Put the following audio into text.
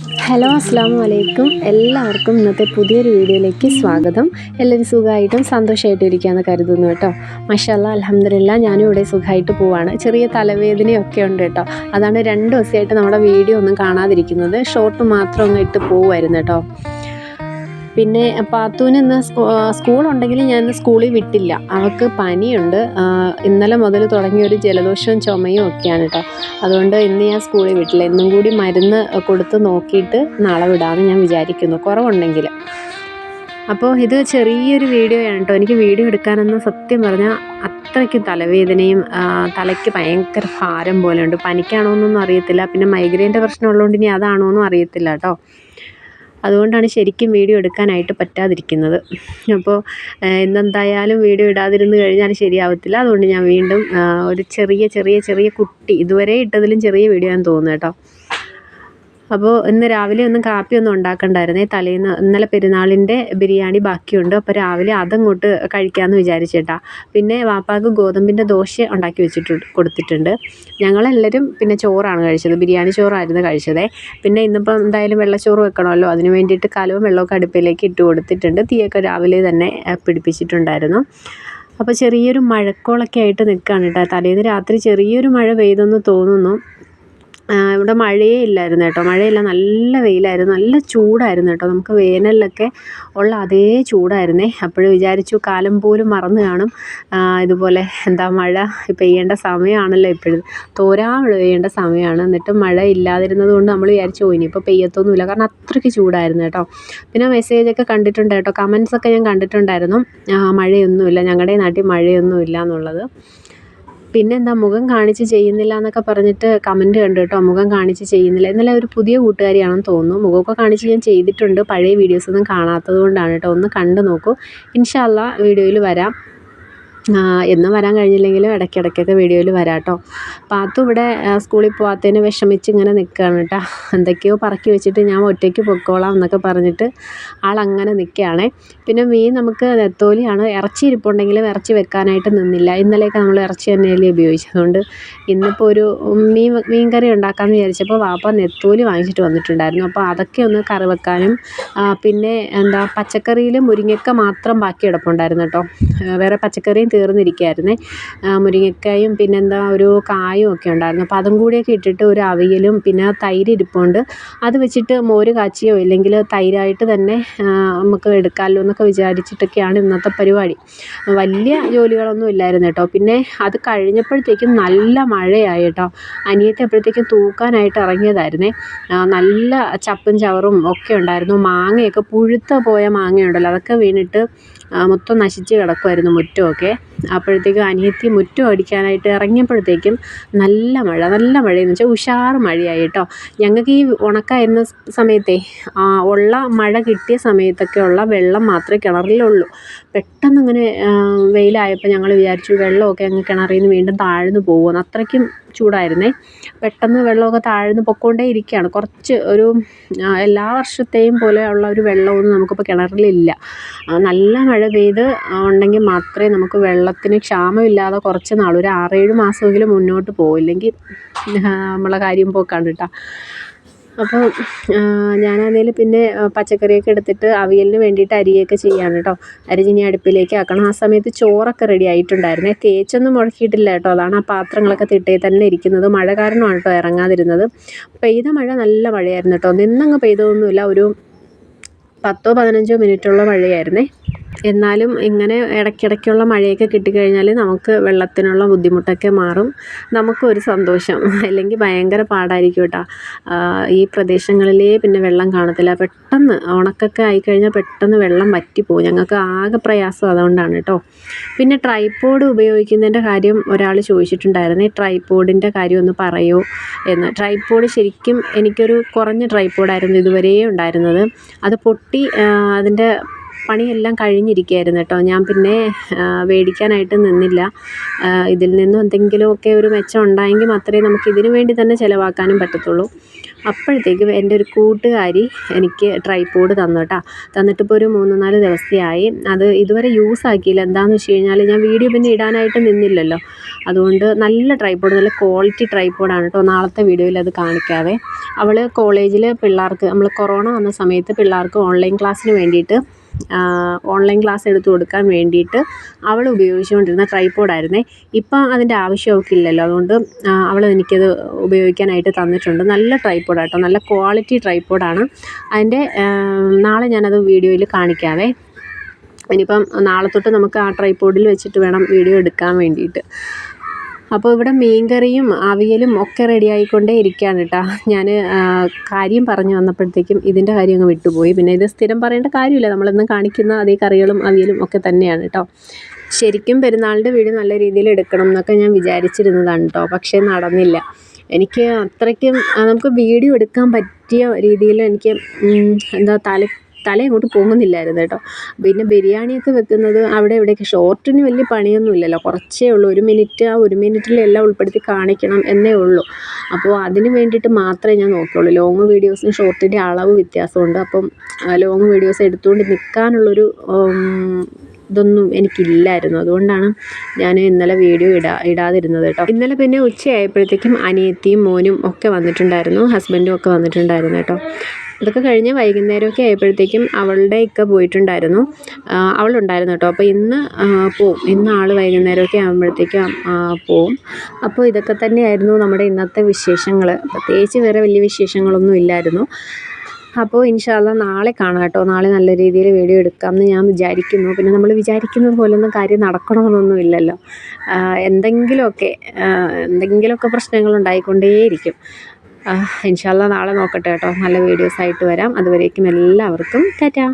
Hello അസ്സാം വലൈക്കും എല്ലാവർക്കും ഇന്നത്തെ പുതിയൊരു വീഡിയോയിലേക്ക് സ്വാഗതം. എല്ലാവരും സുഖമായിട്ടും സന്തോഷമായിട്ടും ഇരിക്കുകയെന്ന് കരുതുന്നു കേട്ടോ. മഷാല്ല അലഹമില്ല ഞാനും ഇവിടെ സുഖമായിട്ട് പോവാണ്. ചെറിയ തലവേദനയൊക്കെ ഉണ്ട് കേട്ടോ. അതാണ് രണ്ട് ദിവസമായിട്ട് നമ്മുടെ വീഡിയോ ഒന്നും കാണാതിരിക്കുന്നത്. ഷോർട്ട് മാത്രം അങ്ങ് ഇട്ട് പോവുമായിരുന്നു കേട്ടോ. പിന്നെ പാത്തൂന് ഇന്ന് സ്കൂളുണ്ടെങ്കിൽ ഞാൻ സ്കൂളിൽ വിട്ടില്ല. അവൾക്ക് പനിയുണ്ട്. ഇന്നലെ മുതൽ തുടങ്ങിയ ഒരു ജലദോഷവും ചുമയും ഒക്കെയാണ് കേട്ടോ. അതുകൊണ്ട് ഇന്ന് ഞാൻ സ്കൂളിൽ വിട്ടില്ല. ഇന്നും കൂടി മരുന്ന് കൊടുത്ത് നോക്കിയിട്ട് നാളെ വിടാമെന്ന് ഞാൻ വിചാരിക്കുന്നു. കുറവുണ്ടെങ്കിൽ. അപ്പോൾ ഇത് ചെറിയൊരു വീഡിയോയാണ് കേട്ടോ. എനിക്ക് വീഡിയോ എടുക്കാനെന്ന് സത്യം പറഞ്ഞാൽ അത്രയ്ക്ക് തലവേദനയും തലയ്ക്ക് ഭയങ്കര ഭാരം പോലെ ഉണ്ട്. പനിക്കാണോ എന്നൊന്നും അറിയത്തില്ല. പിന്നെ മൈഗ്രെയിന്റെ പ്രശ്നം ഉള്ളതുകൊണ്ട് ഇനി അതാണോ എന്നും അറിയത്തില്ല കേട്ടോ. അതുകൊണ്ടാണ് ശരിക്കും വീഡിയോ എടുക്കാനായിട്ട് പറ്റാതിരിക്കുന്നത്. അപ്പോൾ ഇന്നെന്തായാലും വീഡിയോ ഇടാതിരുന്ന് കഴിഞ്ഞാൽ ശരിയാവത്തില്ല. അതുകൊണ്ട് ഞാൻ വീണ്ടും ഒരു ചെറിയ ചെറിയ ചെറിയ കുട്ടി ഇതുവരെ ഇട്ടതിലും ചെറിയ വീഡിയോ ആണെന്ന് തോന്നുന്നു കേട്ടോ. അപ്പോൾ ഇന്ന് രാവിലെ ഒന്നും കാപ്പിയൊന്നും ഉണ്ടാക്കണ്ടായിരുന്നേ. തലേന്ന് ഇന്നലെ പെരുന്നാളിന്റെ ബിരിയാണി ബാക്കിയുണ്ട്. അപ്പോൾ രാവിലെ അതങ്ങോട്ട് കഴിക്കാമെന്ന് വിചാരിച്ചേട്ടാ. പിന്നെ വാപ്പാക്ക് ഗോതമ്പിന്റെ ദോശ ഉണ്ടാക്കി വെച്ചിട്ട് കൊടുത്തിട്ടുണ്ട്. ഞങ്ങളെല്ലാവരും പിന്നെ ചോറാണ് കഴിച്ചത്. ബിരിയാണി ചോറായിരുന്നു കഴിച്ചതേ. പിന്നെ ഇന്നിപ്പോൾ എന്തായാലും വെള്ളച്ചോറ് വെക്കണമല്ലോ. അതിന് വേണ്ടിയിട്ട് കലവും വെള്ളമൊക്കെ അടുപ്പിലേക്ക് ഇട്ട് കൊടുത്തിട്ടുണ്ട്. തീയൊക്കെ രാവിലെ തന്നെ പിടിപ്പിച്ചിട്ടുണ്ടായിരുന്നു. അപ്പോൾ ചെറിയൊരു മഴക്കോളൊക്കെ ആയിട്ട് നിൽക്കുകയാണ് കേട്ടോ. തലേന്ന് രാത്രി ചെറിയൊരു മഴ പെയ്തെന്ന് തോന്നുന്നു. ഇവിടെ മഴയേ ഇല്ലായിരുന്നു കേട്ടോ. മഴയില്ല നല്ല വെയിലായിരുന്നു. നല്ല ചൂടായിരുന്നു കേട്ടോ. നമുക്ക് വേനലിലൊക്കെ ഉള്ള അതേ ചൂടായിരുന്നേ. അപ്പോൾ വിചാരിച്ചു കാലം പോലും മറന്നു കാണും. ഇതുപോലെ എന്താ മഴ പെയ്യേണ്ട സമയമാണല്ലോ ഇപ്പോഴും. തോരാ പെയ്യേണ്ട സമയമാണ്. എന്നിട്ട് മഴ ഇല്ലാതിരുന്നത് കൊണ്ട് നമ്മൾ വിചാരിച്ചു പോയി ഇനിയിപ്പോൾ പെയ്യത്തൊന്നുമില്ല. കാരണം അത്രയ്ക്ക് ചൂടായിരുന്നു കേട്ടോ. പിന്നെ മെസ്സേജൊക്കെ കണ്ടിട്ടുണ്ട് കേട്ടോ. കമൻസൊക്കെ ഞാൻ കണ്ടിട്ടുണ്ടായിരുന്നു. മഴയൊന്നുമില്ല. ഞങ്ങളുടെ നാട്ടിൽ മഴയൊന്നുമില്ല എന്നുള്ളത്. പിന്നെ എന്താ മുഖം കാണിച്ച് ചെയ്യുന്നില്ല എന്നൊക്കെ പറഞ്ഞിട്ട് കമന്റ് കണ്ടു കേട്ടോ. മുഖം കാണിച്ച് ചെയ്യുന്നില്ല. ഇന്നലെ ഒരു പുതിയ കൂട്ടുകാരിയാണെന്ന് തോന്നുന്നു. മുഖമൊക്കെ കാണിച്ച് ഞാൻ ചെയ്തിട്ടുണ്ട്. പഴയ വീഡിയോസൊന്നും കാണാത്തത് കൊണ്ടാണ് കേട്ടോ. ഒന്ന് കണ്ടു നോക്കൂ. ഇൻഷാല്ല വീഡിയോയിൽ വരാം. എന്നും വരാൻ കഴിഞ്ഞില്ലെങ്കിലും ഇടയ്ക്കിടയ്ക്കൊക്കെ വീഡിയോയിൽ വരാം കേട്ടോ പാത്തു ഇവിടെ സ്കൂളിൽ പോകാത്തതിന് വിഷമിച്ച് ഇങ്ങനെ നിൽക്കുകയാണ് കേട്ടോ. എന്തൊക്കെയോ പറക്കി വെച്ചിട്ട് ഞാൻ ഒറ്റയ്ക്ക് പൊക്കോളാം എന്നൊക്കെ പറഞ്ഞിട്ട് ആളങ്ങനെ നിൽക്കുകയാണേ പിന്നെ മീൻ നമുക്ക് നെത്തോലിയാണ്. ഇറച്ചി ഇരിപ്പുണ്ടെങ്കിലും ഇറച്ചി വെക്കാനായിട്ട് നിന്നില്ല. ഇന്നലെയൊക്കെ നമ്മൾ ഇറച്ചി തന്നെയല്ലേ ഉപയോഗിച്ചതുകൊണ്ട് ഇന്നിപ്പോൾ ഒരു മീൻ മീൻ കറി ഉണ്ടാക്കാമെന്ന് വിചാരിച്ചപ്പോൾ വാപ്പ നെത്തോലി വാങ്ങിച്ചിട്ട് വന്നിട്ടുണ്ടായിരുന്നു. അപ്പോൾ അതൊക്കെ ഒന്ന് കറി വെക്കാനും പിന്നെ എന്താ പച്ചക്കറിയിൽ മുരിങ്ങക്ക മാത്രം ബാക്കി കിടപ്പുണ്ടായിരുന്നു കേട്ടോ. വേറെ പച്ചക്കറിയും തീർന്നിരിക്കുകയായിരുന്നേ. മുരിങ്ങക്കായും പിന്നെന്താ ഒരു കായും ഒക്കെ ഉണ്ടായിരുന്നു. അപ്പോൾ അതും കൂടിയൊക്കെ ഇട്ടിട്ട് ഒരു അവിയലും പിന്നെ തൈര് ഇരിപ്പുണ്ട്. അത് വെച്ചിട്ട് മോര് കാച്ചിയോ ഇല്ലെങ്കിൽ തൈരായിട്ട് തന്നെ നമുക്ക് എടുക്കാമല്ലോ എന്നൊക്കെ വിചാരിച്ചിട്ടൊക്കെയാണ് ഇന്നത്തെ പരിപാടി. വലിയ ജോലികളൊന്നും ഇല്ലായിരുന്നു കേട്ടോ. പിന്നെ അത് കഴിഞ്ഞപ്പോഴത്തേക്കും നല്ല മഴയായി കേട്ടോ. അനിയത്തി അപ്പോഴത്തേക്കും തൂക്കാനായിട്ട് ഇറങ്ങിയതായിരുന്നേ. നല്ല ചപ്പും ചവറും ഒക്കെ ഉണ്ടായിരുന്നു. മാങ്ങയൊക്കെ പുഴുത്ത പോയ മാങ്ങയുണ്ടല്ലോ. അതൊക്കെ വീണിട്ട് മൊത്തം നശിച്ച് കിടക്കുമായിരുന്നു മുറ്റമൊക്കെ. അപ്പോഴത്തേക്കും അനിയത്തി മുറ്റം അടിക്കാനായിട്ട് ഇറങ്ങിയപ്പോഴത്തേക്കും നല്ല മഴ നല്ല മഴയെന്ന് വെച്ചാൽ ഉഷാർ മഴയായി കേട്ടോ ഞങ്ങൾക്ക് ഈ ഉണക്കായിരുന്ന സമയത്തെ ഉള്ള മഴ കിട്ടിയ സമയത്തൊക്കെ ഉള്ള വെള്ളം മാത്രമേ കിണറിലുള്ളൂ. പെട്ടെന്ന് ഇങ്ങനെ വെയിലായപ്പോൾ ഞങ്ങൾ വിചാരിച്ചു വെള്ളമൊക്കെ അങ്ങ് കിണറിൽ നിന്ന് വീണ്ടും താഴ്ന്നു പോകുമെന്ന് അത്രയ്ക്കും ചൂടായിരുന്നേ. പെട്ടെന്ന് വെള്ളമൊക്കെ താഴ്ന്നു പൊക്കോണ്ടേ ഇരിക്കുകയാണ് കുറച്ച് ഒരു എല്ലാ വർഷത്തെയും പോലെ ഉള്ള ഒരു വെള്ളമൊന്നും നമുക്കിപ്പോൾ കിണറിലില്ല. നല്ല മഴ പെയ്ത് ഉണ്ടെങ്കിൽ മാത്രമേ നമുക്ക് വെള്ളത്തിന് ക്ഷാമമില്ലാതെ കുറച്ച് നാൾ ഒരു ആറേഴ് മാസമെങ്കിലും മുന്നോട്ട് പോയില്ലെങ്കിൽ നമ്മളെ കാര്യം പോക്കാണ് കേട്ടോ. അപ്പോൾ ഞാനാണെങ്കിൽ പിന്നെ പച്ചക്കറിയൊക്കെ എടുത്തിട്ട് അവിയലിന് വേണ്ടിയിട്ട് അരിയൊക്കെ ചെയ്യാണ് കേട്ടോ. അരി ഇനി അടുപ്പിലേക്ക് ആക്കണം. ആ സമയത്ത് ചോറൊക്കെ റെഡി ആയിട്ടുണ്ടായിരുന്നേ. തേച്ചൊന്നും മുഴക്കിയിട്ടില്ല കേട്ടോ. അതാണ് ആ പാത്രങ്ങളൊക്കെ തിട്ടേ തന്നെ ഇരിക്കുന്നത്. മഴ കാരണമാണ് കേട്ടോ ഇറങ്ങാതിരുന്നത്. പെയ്ത മഴ നല്ല മഴയായിരുന്നു കേട്ടോ. നിന്നങ്ങ് പെയ്തതൊന്നുമില്ല. ഒരു പത്തോ പതിനഞ്ചോ മിനിറ്റുള്ള മഴയായിരുന്നേ. എന്നാലും ഇങ്ങനെ ഇടയ്ക്കിടയ്ക്കുള്ള മഴയൊക്കെ കിട്ടിക്കഴിഞ്ഞാൽ നമുക്ക് വെള്ളത്തിനുള്ള ബുദ്ധിമുട്ടൊക്കെ മാറും. നമുക്കൊരു സന്തോഷം. അല്ലെങ്കിൽ ഭയങ്കര പാടായിരിക്കും കേട്ടോ. ഈ പ്രദേശങ്ങളിലേ പിന്നെ വെള്ളം കാണത്തില്ല. പെട്ടെന്ന് ഉണക്കൊക്കെ ആയിക്കഴിഞ്ഞാൽ പെട്ടെന്ന് വെള്ളം വറ്റിപ്പോവും. ഞങ്ങൾക്ക് ആകെ പ്രയാസം അതുകൊണ്ടാണ് കേട്ടോ. പിന്നെ ട്രൈപ്പോഡ് ഉപയോഗിക്കുന്നതിന്റെ കാര്യം ഒരാൾ ചോദിച്ചിട്ടുണ്ടായിരുന്നു. ഈ ട്രൈപ്പോഡിന്റെ കാര്യം ഒന്ന് പറയൂ എന്ന്. ട്രൈപ്പോഡ് ശരിക്കും എനിക്കൊരു കുറഞ്ഞ ട്രൈപ്പോഡായിരുന്നു ഇതുവരെ ഉണ്ടായിരുന്നത്. അത് പൊട്ടി അതിന്റെ പണിയെല്ലാം കഴിഞ്ഞിരിക്കുകയായിരുന്നു കേട്ടോ. ഞാൻ പിന്നെ മേടിക്കാനായിട്ട് നിന്നില്ല. ഇതിൽ നിന്നും എന്തെങ്കിലുമൊക്കെ ഒരു മെച്ചം ഉണ്ടായെങ്കിൽ മാത്രമേ നമുക്ക് ഇതിനു വേണ്ടി തന്നെ ചിലവാക്കാനും പറ്റത്തുള്ളൂ. അപ്പോഴത്തേക്കും എന്റെ ഒരു കൂട്ടുകാരി എനിക്ക് ട്രൈപോഡ് തന്നു കേട്ടോ. തന്നിട്ടിപ്പോൾ ഒരു മൂന്ന് നാല് ദിവസമായി അത് ഇതുവരെ യൂസ് ആക്കിയില്ല. എന്താണെന്ന് വെച്ച് കഴിഞ്ഞാൽ ഞാൻ വീഡിയോ പിന്നെ ഇടാനായിട്ട് നിന്നില്ലല്ലോ. അതുകൊണ്ട് നല്ല ട്രൈപോഡ് നല്ല ക്വാളിറ്റി ട്രൈപോഡാണ് കേട്ടോ നാളത്തെ വീഡിയോയിൽ അത് കാണിക്കാവേ അവൾ കോളേജിൽ പിള്ളേർക്ക് നമ്മൾ കൊറോണ വന്ന സമയത്ത് പിള്ളേർക്ക് ഓൺലൈൻ ക്ലാസ്സിന് വേണ്ടിയിട്ട് ഓൺലൈൻ ക്ലാസ് എടുത്ത് കൊടുക്കാൻ വേണ്ടിയിട്ട് അവൾ ഉപയോഗിച്ചുകൊണ്ടിരുന്ന ട്രൈപോഡായിരുന്നേ ഇപ്പം അതിന്റെ ആവശ്യം അവൾക്ക് ഇല്ലല്ലോ. അതുകൊണ്ട് അവൾ എനിക്കത് ഉപയോഗിക്കാനായിട്ട് തന്നിട്ടുണ്ട്. നല്ല ട്രൈപോഡാട്ടോ നല്ല ക്വാളിറ്റി ട്രൈപോഡാണ് അതിന്റെ നാളെ ഞാനത് വീഡിയോയിൽ കാണിക്കാവേ. ഇനിയിപ്പം നാളെ തൊട്ട് നമുക്ക് ആ ട്രൈപോഡിൽ വെച്ചിട്ട് വേണം വീഡിയോ എടുക്കാൻ വേണ്ടിയിട്ട്. അപ്പോൾ ഇവിടെ മീൻകറിയും അവിയലും ഒക്കെ റെഡി ആയിക്കൊണ്ടേ ഇരിക്കുകയാണ് കേട്ടോ ഞാൻ കാര്യം പറഞ്ഞു വന്നപ്പോഴത്തേക്കും ഇതിന്റെ കാര്യം അങ്ങ് വിട്ടുപോയി. പിന്നെ ഇത് സ്ഥിരം പറയേണ്ട കാര്യമില്ല. നമ്മളെന്നും കാണിക്കുന്ന അതേ കറികളും അവിയലും ഒക്കെ തന്നെയാണ് കേട്ടോ ശരിക്കും പെരുന്നാളിന്റെ വീട് നല്ല രീതിയിൽ എടുക്കണം എന്നൊക്കെ ഞാൻ വിചാരിച്ചിരുന്നതാണ് കേട്ടോ പക്ഷേ നടന്നില്ല. എനിക്ക് അത്രയ്ക്കും നമുക്ക് വീഡിയോ എടുക്കാൻ പറ്റിയ രീതിയിൽ എനിക്ക് എന്താ തല തല ഇങ്ങോട്ട് പോകുന്നില്ലായിരുന്നു കേട്ടോ. പിന്നെ ബിരിയാണിയൊക്കെ വെക്കുന്നത് അവിടെ ഇവിടെയൊക്കെ. ഷോർട്ടിന് വലിയ പണിയൊന്നും ഇല്ലല്ലോ. കുറച്ചേ ഉള്ളൂ. ഒരു മിനിറ്റ് ആ ഒരു മിനിറ്റിലെല്ലാം ഉൾപ്പെടുത്തി കാണിക്കണം എന്നേ ഉള്ളൂ. അപ്പോൾ അതിന് വേണ്ടിയിട്ട് മാത്രമേ ഞാൻ നോക്കുകയുള്ളൂ ലോങ് വീഡിയോസിന് ഷോർട്ടിന്റെ അളവ് വ്യത്യാസമുണ്ട്. അപ്പം ലോങ് വീഡിയോസ് എടുത്തുകൊണ്ട് നിൽക്കാനുള്ളൊരു ഇതൊന്നും എനിക്കില്ലായിരുന്നു. അതുകൊണ്ടാണ് ഞാൻ ഇന്നലെ വീഡിയോ ഇടാ ഇടാതിരുന്നത് കേട്ടോ. ഇന്നലെ പിന്നെ ഉച്ചയായപ്പോഴത്തേക്കും അനിയത്തിയും മോനും ഒക്കെ വന്നിട്ടുണ്ടായിരുന്നു. ഹസ്ബൻഡും ഒക്കെ വന്നിട്ടുണ്ടായിരുന്നു കേട്ടോ. ഇതൊക്കെ കഴിഞ്ഞ് വൈകുന്നേരമൊക്കെ ആയപ്പോഴത്തേക്കും അവളുടെ ഇക്ക പോയിട്ടുണ്ടായിരുന്നു. അവളുണ്ടായിരുന്നു കേട്ടോ. അപ്പോൾ ഇന്ന് പോവും. ഇന്ന് ആൾ വൈകുന്നേരമൊക്കെ ആകുമ്പോഴത്തേക്കും പോവും. അപ്പോൾ ഇതൊക്കെ തന്നെയായിരുന്നു നമ്മുടെ ഇന്നത്തെ വിശേഷങ്ങൾ പ്രത്യേകിച്ച് വേറെ വലിയ വിശേഷങ്ങളൊന്നും ഇല്ലായിരുന്നു. അപ്പോൾ ഇൻഷാല്ല നാളെ കാണാം കേട്ടോ. നാളെ നല്ല രീതിയിൽ വീഡിയോ എടുക്കാമെന്ന് ഞാൻ വിചാരിക്കുന്നു. പിന്നെ നമ്മൾ വിചാരിക്കുന്നത് പോലൊന്നും കാര്യം നടക്കണമെന്നൊന്നും ഇല്ലല്ലോ. എന്തെങ്കിലുമൊക്കെ എന്തെങ്കിലുമൊക്കെ പ്രശ്നങ്ങൾ ഉണ്ടായിക്കൊണ്ടേയിരിക്കും. ഇൻഷാല്ല നാളെ നോക്കട്ടെ കേട്ടോ. നല്ല വീഡിയോസായിട്ട് വരാം. അതുവരേക്കും എല്ലാവർക്കും ടാറ്റാ.